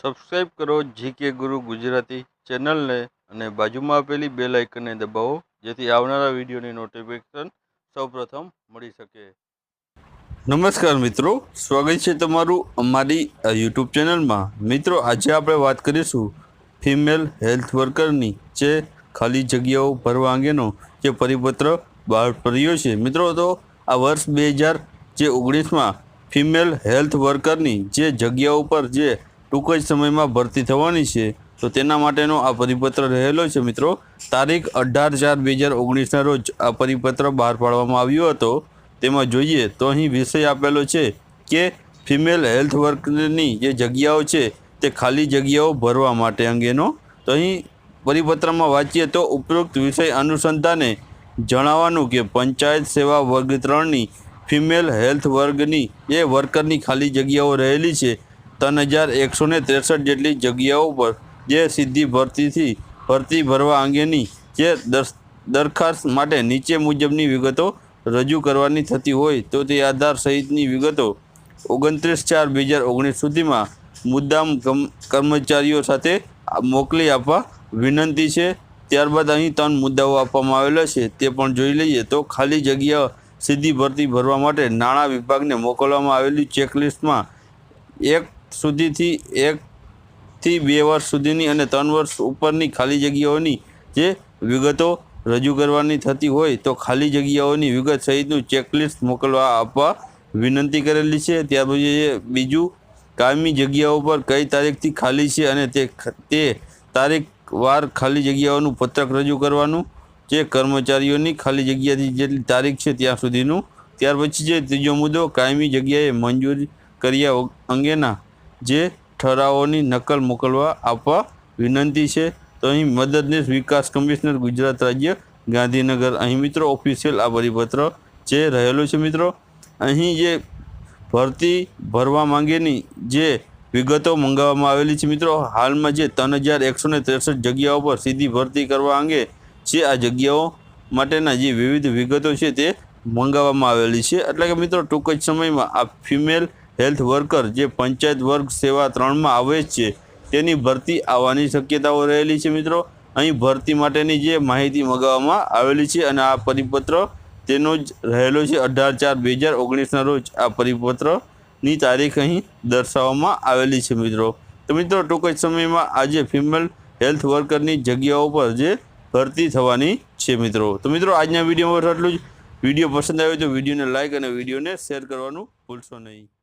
Subscribe કરો GK ગુરુ ગુજરાતી ચેનલને અને બાજુમાં આપેલી બે લાઇકનને દબાવો, જેથી આવનારા વિડીયોની નોટિફિકેશન સૌપ્રથમ મળી શકે. નમસ્કાર મિત્રો, સ્વાગત છે તમારું અમારી યુટ્યુબ ચેનલમાં. મિત્રો, આજે આપણે વાત કરીશું ફિમેલ હેલ્થ વર્કરની જે ખાલી જગ્યાઓ ભરવા અંગેનો જે પરિપત્ર બહાર પડ્યો છે. મિત્રો, તો આ વર્ષ બે હજાર જે ઓગણીસમાં ફિમેલ હેલ્થ વર્કરની જે જગ્યાઓ પર જે ટૂંક જ સમયમાં ભરતી થવાની છે. તો તેના માટેનો આ પરિપત્ર રહેલો છે મિત્રો. તારીખ અઢાર ચાર બે હજાર ઓગણીસના રોજ આ પરિપત્ર બહાર પાડવામાં આવ્યો હતો. તેમાં જોઈએ તો અહીં વિષય આપેલો છે કે ફિમેલ હેલ્થ વર્કરની જે જગ્યાઓ છે તે ખાલી જગ્યાઓ ભરવા માટે અંગેનો. તો અહીં પરિપત્રમાં વાંચીએ તો ઉપરોક્ત વિષય અનુસંધાને જણાવવાનું કે પંચાયત સેવા વર્ગ ત્રણની ફિમેલ હેલ્થ વર્ગની એ વર્કરની ખાલી જગ્યાઓ રહેલી છે. ત્રણ હજાર એકસો ને ત્રેસઠ જેટલી જગ્યાઓ પર જે સીધી ભરતીથી ભરતી ભરવા અંગેની જે દરખાસ્ત માટે નીચે મુજબની વિગતો રજૂ કરવાની થતી હોય તો તે આધાર સહિતની વિગતો ઓગણત્રીસ ચાર બે હજાર ઓગણીસ સુધીમાં મુદ્દામ કર્મચારીઓ સાથે મોકલી આપવા વિનંતી છે. ત્યારબાદ અહીં ત્રણ મુદ્દાઓ આપવામાં આવેલા છે. તે પણ જોઈ લઈએ તો ખાલી જગ્યા સીધી ભરતી ભરવા માટે નાણાં વિભાગને મોકલવામાં આવેલી ચેકલિસ્ટમાં એક સુધીથી એકથી બે વર્ષ સુધીની અને ત્રણ વર્ષ ઉપરની ખાલી જગ્યાઓની જે વિગતો રજૂ કરવાની થતી હોય તો ખાલી જગ્યાઓની વિગત સહિતનું ચેકલિસ્ટ મોકલવા આપવા વિનંતી કરેલી છે. ત્યાર પછી બીજું, કાયમી જગ્યાઓ પર કઈ તારીખથી ખાલી છે અને તે તે તારીખ વાર ખાલી જગ્યાઓનું પત્રક રજૂ કરવાનું, જે કર્મચારીઓની ખાલી જગ્યાથી જેટલી તારીખ છે ત્યાં સુધીનું. ત્યાર પછી જે ત્રીજો મુદ્દો, કાયમી જગ્યાએ મંજૂરી કર્યા અંગેના જે ઠરાવોની નકલ મોકલવા આપવા વિનંતી છે. તો અહીં મદદનીશ વિકાસ કમિશનર ગુજરાત રાજ્ય ગાંધીનગર. અહીં મિત્રો ઓફિશિયલ આ પરિપત્ર જે રહેલું છે મિત્રો. અહીં જે ભરતી ભરવા માંગેની જે વિગતો મંગાવવામાં આવેલી છે મિત્રો. હાલમાં જે ત્રણ હજાર એકસો ને ત્રેસઠ જગ્યાઓ પર સીધી ભરતી કરવા અંગે જે આ જગ્યાઓ માટેના જે વિવિધ વિગતો છે તે મંગાવવામાં આવેલી છે. એટલે કે મિત્રો ટૂંક જ સમયમાં આ ફિમેલ હેલ્થ વર્કર જે પંચાયત વર્ગ સેવા ત્રણમાં આવે છે, તેની ભરતી આવવાની શક્યતાઓ રહેલી છે મિત્રો. અહીં ભરતી માટેની જે માહિતી મંગાવવામાં આવેલી છે અને આ પરિપત્ર તેનો જ રહેલો છે. અઢાર ચાર બે હજાર ઓગણીસના રોજ આ પરિપત્રની તારીખ અહીં દર્શાવવામાં આવેલી છે મિત્રો. તો મિત્રો, ટૂંક જ સમયમાં આજે ફિમેલ હેલ્થ વર્કરની જગ્યાઓ પર જે ભરતી થવાની છે મિત્રો. તો મિત્રો, આજના વિડીયોમાં એટલું જ. વીડિયો પસંદ આવ્યો તો વિડીયોને લાઇક અને વિડીયોને શેર કરવાનું ભૂલશો નહીં.